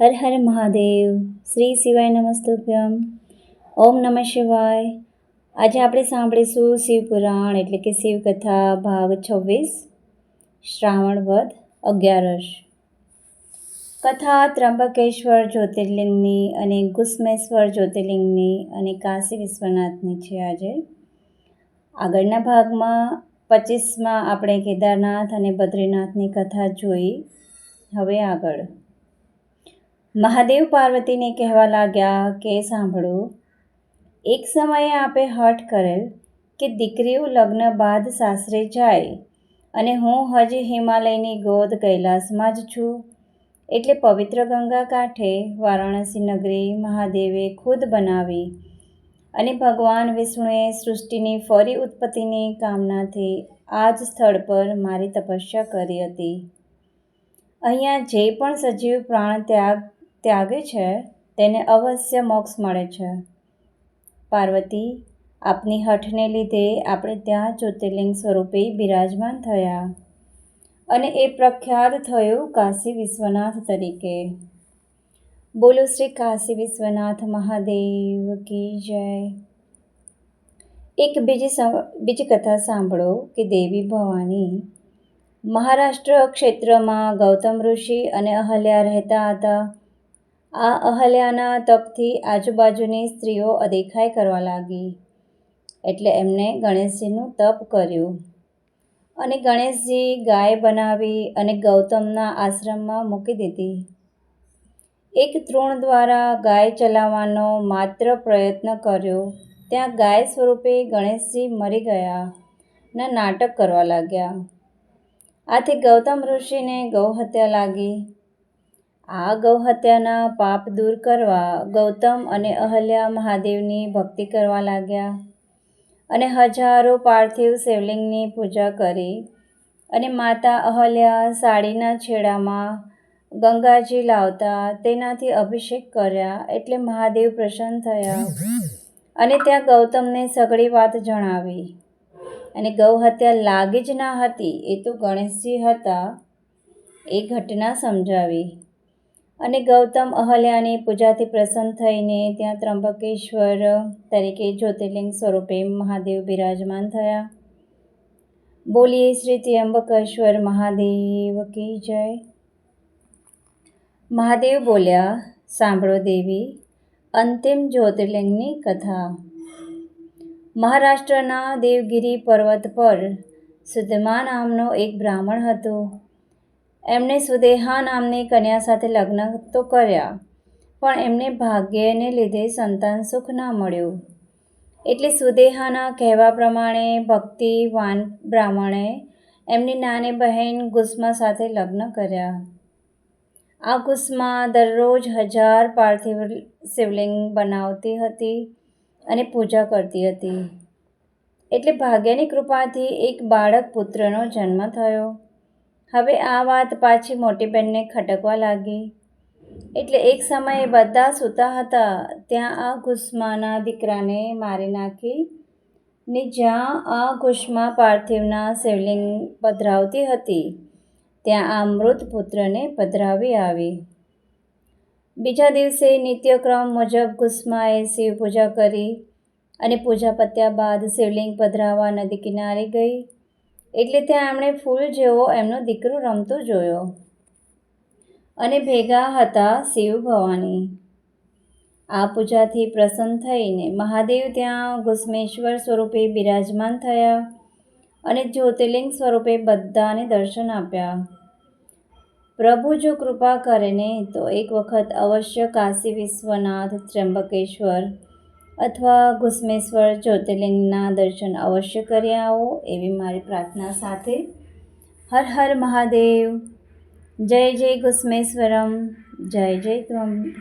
હર હર મહાદેવ. શ્રી શિવાય નમસ્તુભ્યમ ઓમ નમઃ શિવાય. આજે આપણે સાંભળીશું શિવપુરાણ એટલે કે શિવકથા ભાગ છવ્વીસ, શ્રાવણ વધ અગિયારસ. કથા ત્રંબકેશ્વર જ્યોતિર્લિંગની અને ગુસ્મેશ્વર જ્યોતિર્લિંગની અને કાશી વિશ્વનાથની છે આજે. આગળના ભાગમાં પચીસમાં આપણે કેદારનાથ અને બદ્રીનાથની કથા જોઈ. હવે આગળ. મહાદેવ પાર્વતીને કહેવા લાગ્યા કે, સાંભળો, એક સમયે આપે હઠ કરેલ કે દીકરીઓ લગ્ન બાદ સાસરે જાય અને હું હજી હિમાલયની ગોદ કૈલાસમાં જ છું. એટલે પવિત્ર ગંગા કાંઠે વારાણસી નગરી મહાદેવે ખુદ બનાવી અને ભગવાન વિષ્ણુએ સૃષ્ટિની ફરી ઉત્પત્તિની કામનાથી આ જ સ્થળ પર મારી તપસ્યા કરી હતી. અહીંયા જે પણ સજીવ પ્રાણ ત્યાગ ત્યાગે છે, તેને અવશ્ય મોક્ષ મળે છે. પાર્વતી, આપની હઠને લીધે આપણે ત્યાં જ્યોતિર્લિંગ સ્વરૂપે બિરાજમાન થયા અને એ પ્રખ્યાત થયું કાશી વિશ્વનાથ તરીકે. બોલો શ્રી કાશી વિશ્વનાથ મહાદેવ કી જય. એક બીજી બીજી કથા સાંભળો કે દેવી ભવાની. મહારાષ્ટ્ર ક્ષેત્રમાં ગૌતમ ઋષિ અને અહલ્યા રહેતા હતા. આ અહલ્યાના તપથી આજુબાજુની સ્ત્રીઓ અદેખાઈ કરવા લાગી. એટલે એમણે ગણેશજીનું તપ કર્યું. અને ગણેશજી ગાય બનાવી અને ગૌતમના આશ્રમમાં મૂકી દીધી. એક તૃણ દ્વારા ગાય ચલાવવાનો માત્ર પ્રયત્ન કર્યો. ત્યાં ગાય સ્વરૂપે ગણેશજી મરી ગયા ના નાટક કરવા લાગ્યા. આથી ગૌતમ ઋષિને ગૌહત્યા લાગી. આ ગૌહત્યાના પાપ દૂર કરવા ગૌતમ અને અહલ્યા મહાદેવની ભક્તિ કરવા લાગ્યા અને હજારો પાર્થિવ શિવલિંગની પૂજા કરી અને માતા અહલ્યા સાડીના છેડામાં ગંગાજી લાવતા તેનાથી અભિષેક કર્યા એટલે મહાદેવ પ્રસન્ન થયા અને ત્યાં ગૌતમને સઘળી વાત જણાવી. અને ગૌહત્યા લાગી જ ના હતી, એ તો ગણેશજી હતા, એ ઘટના સમજાવી. અને ગૌતમ અહલ્યાની પૂજાથી પ્રસન્ન થઈને ત્યાં ત્રંબકેશ્વર તરીકે જ્યોતિર્લિંગ સ્વરૂપે મહાદેવ બિરાજમાન થયા. બોલીએ શ્રી ત્રંબકેશ્વર મહાદેવ કી જય. મહાદેવ બોલ્યા, સાંભળો દેવી, અંતિમ જ્યોતિર્લિંગની કથા. મહારાષ્ટ્રના દેવગિરી પર્વત પર સુધમા નામનો એક બ્રાહ્મણ હતો. એમણે સુદેહા નામની કન્યા સાથે લગ્ન તો કર્યા, પણ એમને ભાગ્યને લીધે સંતાન સુખ ના મળ્યું. એટલે સુદેહાના કહેવા પ્રમાણે ભક્તિ, વાન બ્રાહ્મણે એમની નાની બહેન ગુસ્મા સાથે લગ્ન કર્યા. આ ગુસ્મા દરરોજ હજાર પાર્થિવ શિવલિંગ બનાવતી હતી અને પૂજા કરતી હતી. એટલે ભાગ્યની કૃપાથી એક બાળક પુત્રનો જન્મ થયો. હવે આ વાત પાછી મોટી બહેનને ખટકવા લાગી. એટલે એક સમયે બધા સૂતા હતા, ત્યાં આ ઘુસમાના દીકરાને મારી નાખી. ને જ્યાં આ ઘુસમા પાર્થિવના શિવલિંગ પધરાવતી હતી, ત્યાં આ મૃત પુત્રને પધરાવી આવી. બીજા દિવસે નિત્યક્રમ મુજબ ગુસ્માએ શિવ પૂજા કરી અને પૂજા પત્યા બાદ શિવલિંગ પધરાવા નદી કિનારે ગઈ. એટલે ત્યાં એમણે ફૂલ જેવો એમનો દીકરો રમતો જોયો. અને ભેગા હતા શિવ ભવાની. આ પૂજાથી પ્રસન્ન થઈને મહાદેવ ત્યાં ગુસ્મેશ્વર સ્વરૂપે બિરાજમાન થયા અને જ્યોતિર્લિંગ સ્વરૂપે બધાને દર્શન આપ્યા. પ્રભુ જો કૃપા કરે ને તો એક વખત અવશ્ય કાશી વિશ્વનાથ, ત્ર્યંબકેશ્વર અથવા ઘુસ્મેશ્વર જ્યોતિર્લિંગના દર્શન અવશ્ય કરી આવો, એવી મારી પ્રાર્થના સાથે. હર હર મહાદેવ. જય જય ઘુસ્મેશ્વરમ. જય જય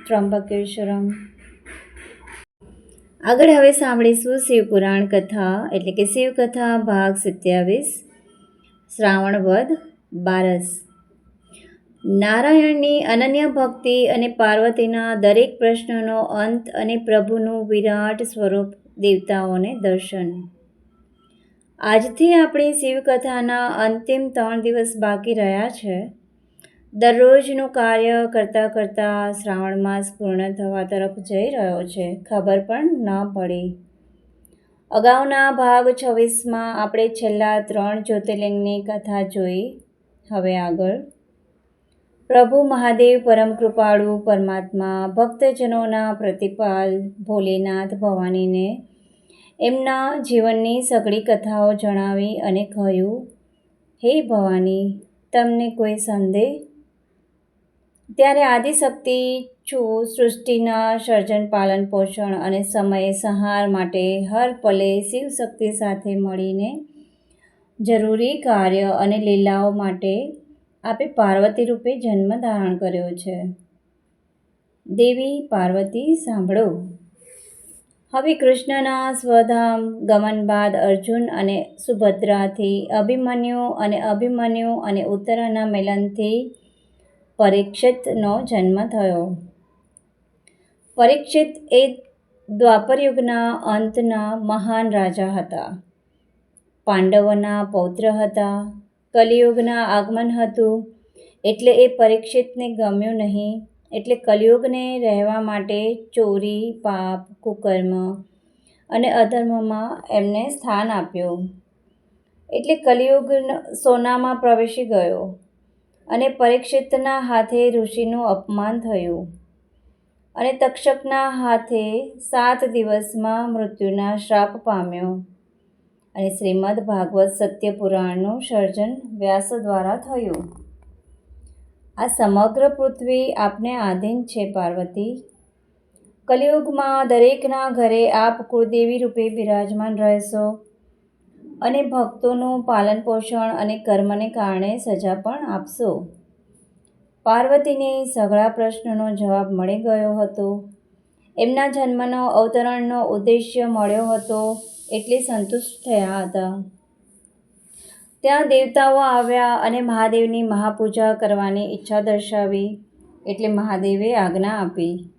ત્રંબકેશ્વરમ આગળ હવે સાંભળીશું શિવપુરાણ કથા, એટલે કે શિવકથા ભાગ સત્યાવીસ, શ્રાવણ વધ બારસ. નારાયણની અનન્ય ભક્તિ અને પાર્વતીના દરેક પ્રશ્નનો અંત અને પ્રભુનું વિરાટ સ્વરૂપ દેવતાઓને દર્શન. આજથી આપણી શિવકથાના અંતિમ ત્રણ દિવસ બાકી રહ્યા છે. દરરોજનું કાર્ય કરતાં કરતાં શ્રાવણ માસ પૂર્ણ થવા તરફ જઈ રહ્યો છે. ખબર પણ ન પડી. અગાઉના ભાગ છવ્વીસમાં આપણે છેલ્લા ત્રણ જ્યોતિર્લિંગની કથા જોઈ. હવે આગળ. પ્રભુ મહાદેવ પરમ કૃપાળુ પરમાત્મા, ભક્તજનોના પ્રતિપાલ ભોલેનાથ ભવાનીને એમના જીવનની સઘળી કથાઓ જણાવી અને કહ્યું, હે ભવાની, તમને કોઈ સંદેહ? ત્યારે આદિશક્તિ છું, સૃષ્ટિના સર્જન, પાલન, પોષણ અને સમય સંહાર માટે હર પલે શિવશક્તિ સાથે મળીને જરૂરી કાર્ય અને લીલાઓ માટે આપે પાર્વતી રૂપે જન્મ ધારણ કર્યો છે. દેવી પાર્વતી, સાંભળો. હવે કૃષ્ણના સ્વધામ, ગમન બાદ અર્જુન અને સુભદ્રાથી અભિમન્યુ અને અભિમન્યુ અને ઉત્તરાના મિલનથી પરીક્ષિતનો જન્મ થયો. પરીક્ષિત એ દ્વાપરયુગના અંતના મહાન રાજા હતા. પાંડવોના પૌત્ર હતા. કલિયુગના આગમન હતું. એટલે એ પરીક્ષિતને ગમ્યું નહીં. એટલે કલિયુગને રહેવા માટે ચોરી, પાપ, કુકર્મ અને અધર્મમાં એમને સ્થાન આપ્યું. એટલે કલિયુગ સોનામાં પ્રવેશી ગયો અને પરીક્ષિતના હાથે ઋષિનું અપમાન થયું અને તક્ષકના હાથે સાત દિવસમાં મૃત્યુના શ્રાપ પામ્યો. અને શ્રીમદ ભાગવત સત્યપુરાણનું સર્જન વ્યાસ દ્વારા થયું. આ સમગ્ર પૃથ્વી આપને આધીન છે, પાર્વતી. કલિયુગમાં દરેકના ઘરે આપ કુળદેવી રૂપે બિરાજમાન રહેશો અને ભક્તોનું પાલન પોષણ અને કર્મને કારણે સજા પણ આપશો. પાર્વતીને સઘળા પ્રશ્નનો જવાબ મળી ગયો હતો. એમના જન્મનો અવતરણનો ઉદ્દેશ્ય મળ્યો હતો. એટલે સંતુષ્ટ થયા હતા. ત્યાં દેવતાઓ આવ્યા અને મહાદેવની મહાપૂજા કરવાની ઈચ્છા દર્શાવી એટલે મહાદેવે આજ્ઞા આપી.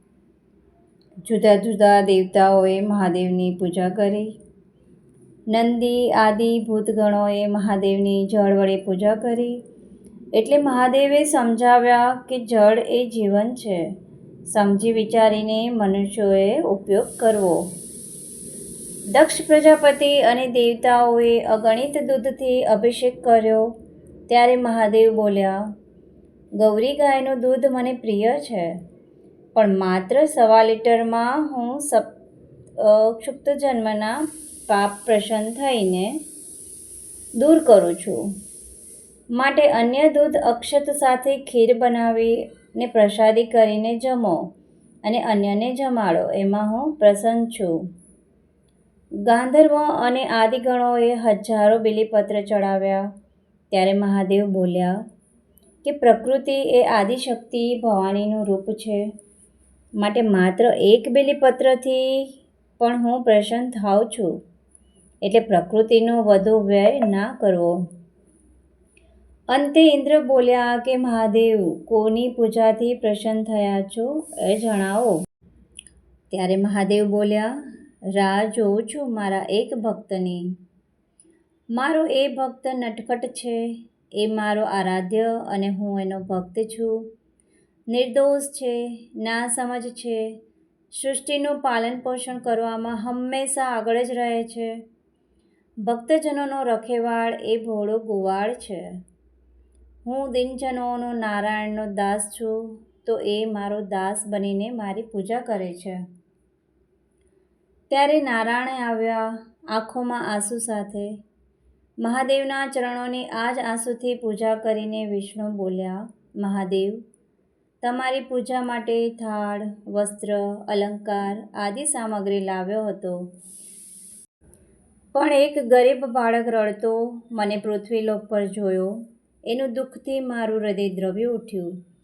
જુદા જુદા દેવતાઓએ મહાદેવની પૂજા કરી. નંદી આદિ ભૂતગણોએ મહાદેવની જળ વડે પૂજા કરી. એટલે મહાદેવે સમજાવ્યા કે જળ એ જીવન છે. સમજી વિચારીને મનુષ્યોએ ઉપયોગ કરવો. દક્ષ પ્રજાપતિ અને દેવતાઓએ અગણિત દૂધથી અભિષેક કર્યો. ત્યારે મહાદેવ બોલ્યા, ગૌરી ગાયનું દૂધ મને પ્રિય છે, પણ માત્ર સવા લીટરમાં હું સપ ક્ષુપ્ત જન્મના પાપ પ્રસન્ન થઈને દૂર કરું છું. માટે અન્ય દૂધ અક્ષત સાથે ખીર બનાવીને પ્રસાદી કરીને જમો અને અન્યને જમાડો. એમાં હું પ્રસન્ન છું. ગાંધર્વ અને આદિગણોએ હજારો બિલીપત્ર ચડાવ્યા. ત્યારે મહાદેવ બોલ્યા કે પ્રકૃતિ એ આદિશક્તિ ભવાનીનું રૂપ છે. માટે માત્ર એક બિલીપત્રથી પણ હું પ્રસન્ન થાઉં છું. એટલે પ્રકૃતિનો વધુ વ્યય ના કરવો. અંતે ઇન્દ્ર બોલ્યા કે મહાદેવ, કોની પૂજાથી પ્રસન્ન થયા છો એ જણાવો. ત્યારે મહાદેવ બોલ્યા રાહ જોઉં છું મારા એક ભક્તની. મારો એ ભક્ત નટખટ છે, એ મારો આરાધ્ય અને હું એનો ભક્ત છું. નિર્દોષ છે ના સમજ છે, સૃષ્ટિનું પાલન પોષણ કરવામાં હંમેશા આગળ જ રહે છે. ભક્તજનોનો રખેવાળ એ ભોળો ગુવાળ છે. હું દિનજનોનો નારાયણનો દાસ છું, તો એ મારો દાસ બનીને મારી પૂજા કરે છે. ત્યારે નારાયણે આવ્યા આંખોમાં આંસુ સાથે. મહાદેવના ચરણોની આ જ આંસુથી પૂજા કરીને વિષ્ણુ બોલ્યા, મહાદેવ, તમારી પૂજા માટે થાળ, વસ્ત્ર, અલંકાર આદિ સામગ્રી લાવ્યો હતો. પણ એક ગરીબ બાળક રડતો, મને પૃથ્વીલોક પર જોયો. એનું દુઃખથી મારું હૃદય દ્રવ્ય ઉઠ્યું.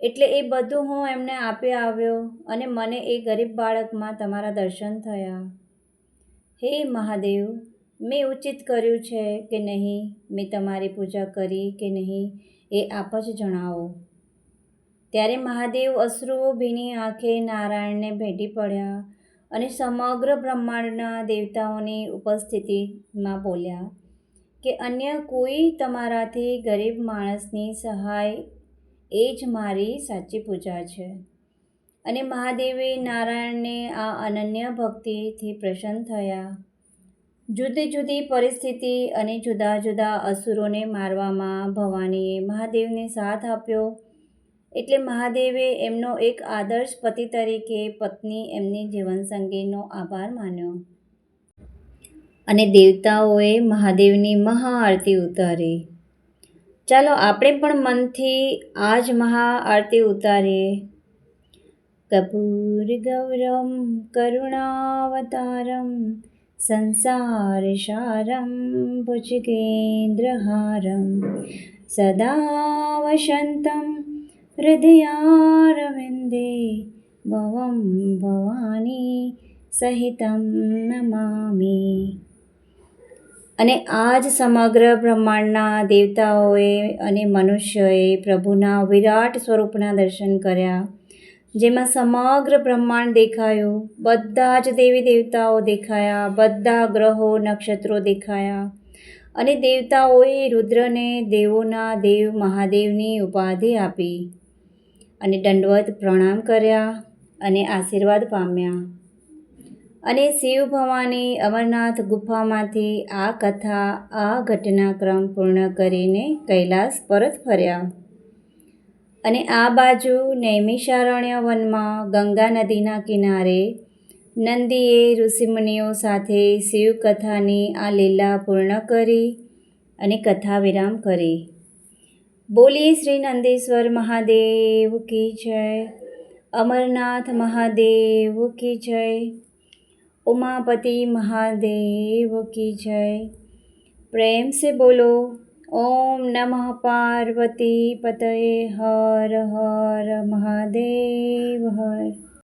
એટલે એ બધું હું એમને આપી આવ્યો અને મને એ ગરીબ બાળકમાં તમારા દર્શન થયા. હે મહાદેવ, મેં ઉચિત કર્યું છે કે નહીં? મેં તમારી પૂજા કરી કે નહીં એ આપ જ જણાવો. ત્યારે મહાદેવ અશ્રુઓ ભીની આંખે નારાયણને ભેટી પડ્યા અને સમગ્ર બ્રહ્માંડના દેવતાઓની ઉપસ્થિતિમાં બોલ્યા કે અન્ય કોઈ તમારાથી ગરીબ માણસની સહાય એ જ મારી સાચી પૂજા છે. અને મહાદેવે નારાયણને આ અનન્ય ભક્તિથી પ્રસન્ન થયા. જુદી જુદી પરિસ્થિતિ અને જુદા જુદા અસુરોને મારવામાં ભવાનીએ મહાદેવને સાથ આપ્યો. એટલે મહાદેવે એમનો એક આદર્શ પતિ તરીકે પત્ની એમની જીવનસંગીનો આભાર માન્યો. અને દેવતાઓએ મહાદેવની મહાઆરતી ઉતારી. ચાલો આપણે પણ મનથી આ જ મહાઆરતી ઉતારીએ કપૂર ગૌરમ કરુણાવતારમ સંસારસારમ ભુજગેન્દ્રહારમ સદા વસંતમ હૃદયારવિંદે ભવમ ભવાની સહિતમ નમામિ અને આ જ સમગ્ર બ્રહ્માંડના દેવતાઓએ અને મનુષ્યોએ પ્રભુના વિરાટ સ્વરૂપના દર્શન કર્યા, જેમાં સમગ્ર બ્રહ્માંડ દેખાયું. બધા જ દેવી દેવતાઓ દેખાયા, બધા ગ્રહો, નક્ષત્રો દેખાયા અને દેવતાઓએ રુદ્રને દેવોના દેવ મહાદેવની ઉપાધિ આપી અને દંડવત પ્રણામ કર્યા અને આશીર્વાદ પામ્યા. અને શિવ ભવાની અમરનાથ ગુફામાંથી આ કથા, આ ઘટનાક્રમ પૂર્ણ કરીને કૈલાસ પરત ફર્યા. અને આ બાજુ નૈમિષારણ્ય વનમાં ગંગા નદીના કિનારે નંદીએ ઋષિમુનિઓ સાથે શિવકથાની આ લીલા પૂર્ણ કરી અને કથા વિરામ કરી. બોલી શ્રી નંદેશ્વર મહાદેવ કી જય, અમરનાથ મહાદેવ કી જય. ઉમાપતિ મહાદેવ કી જય. પ્રેમ સે બોલો, ઓમ નમઃ પાર્વતી પતયે હર હર મહાદેવ હર.